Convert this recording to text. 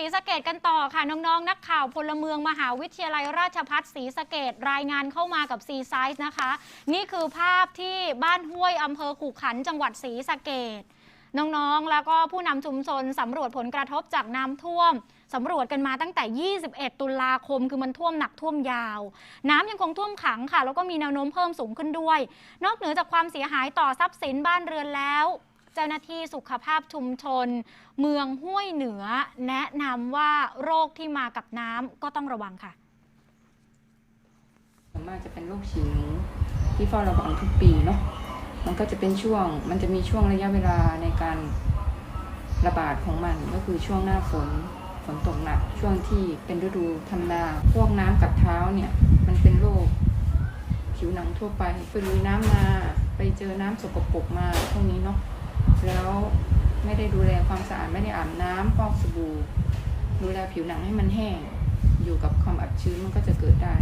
รีสะเกดกันต่อค่ะ น้องๆ นักข่าวพลเมืองมหาวิทยาลัยราชภัฏศรีสะเกดรายงานเข้ามากับซีไซส์นะคะ นี่คือภาพที่บ้านห้วยอำเภอขู่ขันจังหวัดศรีสะเกดน้องๆ แล้วก็ผู้นำชุมชนสำรวจผลกระทบจากน้ำท่วมสำรวจกันมาตั้งแต่ 21 ตุลาคม คือมันท่วมหนักท่วมยาว น้ำยังคงท่วมขังค่ะ แล้วก็มีแนวโน้มเพิ่มสูงขึ้นด้วย นอกเหนือจากความเสียหายต่อทรัพย์สินบ้านเรือนแล้ว เจ้าหน้าที่สุขภาพชุมชน เมืองห้วยเหนือ แนะนำว่าโรคที่มากับน้ำก็ต้องระวังค่ะส่วนมากจะเป็นโรคฉี่หนูที่เฝ้าระวังทุกปีเนาะมันก็จะเป็นช่วง มันจะมีช่วงระยะเวลาในการระบาดของมันก็คือช่วงหน้าฝนฝนตกหนัก ช่วงที่เป็นฤดูทำนา พวกน้ำกัดเท้าเนี่ย มันเป็นโรคผิวหนังทั่วไปไปลุยน้ำมา ไปเจอน้ำสกปรกมาพวกนี้เนาะ แล้วไม่ได้ดูแลความสะอาดไม่ได้อาบน้ำฟอกสบู่ดูแลผิวหนังให้มันแห้งอยู่กับความอับชื้นมันก็จะเกิดได้